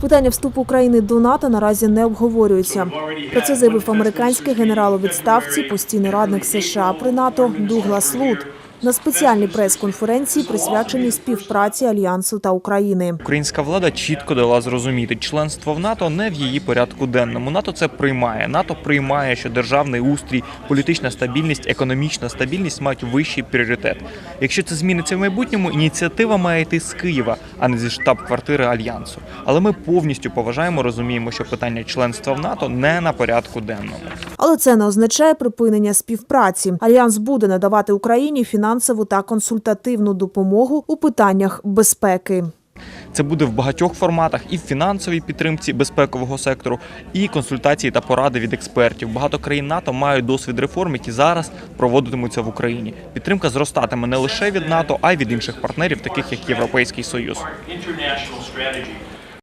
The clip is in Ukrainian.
Питання вступу України до НАТО наразі не обговорюється. Про це заявив американський генерал у відставці, постійний радник США при НАТО Дуглас Лут на спеціальній прес-конференції, присвяченій співпраці альянсу та України. Українська влада чітко дала зрозуміти, членство в НАТО не в її порядку денному. НАТО це приймає. НАТО приймає, що державний устрій, політична стабільність, економічна стабільність мають вищий пріоритет. Якщо це зміниться в майбутньому, ініціатива має йти з Києва, а не зі штаб-квартири альянсу. Але ми повністю поважаємо, розуміємо, що питання членства в НАТО не на порядку денному. Але це не означає припинення співпраці. Альянс буде надавати Україні фінансову та консультативну допомогу у питаннях безпеки. Це буде в багатьох форматах і в фінансовій підтримці безпекового сектору, і консультації та поради від експертів. Багато країн НАТО мають досвід реформ, які зараз проводитимуться в Україні. Підтримка зростатиме не лише від НАТО, а й від інших партнерів, таких як Європейський Союз.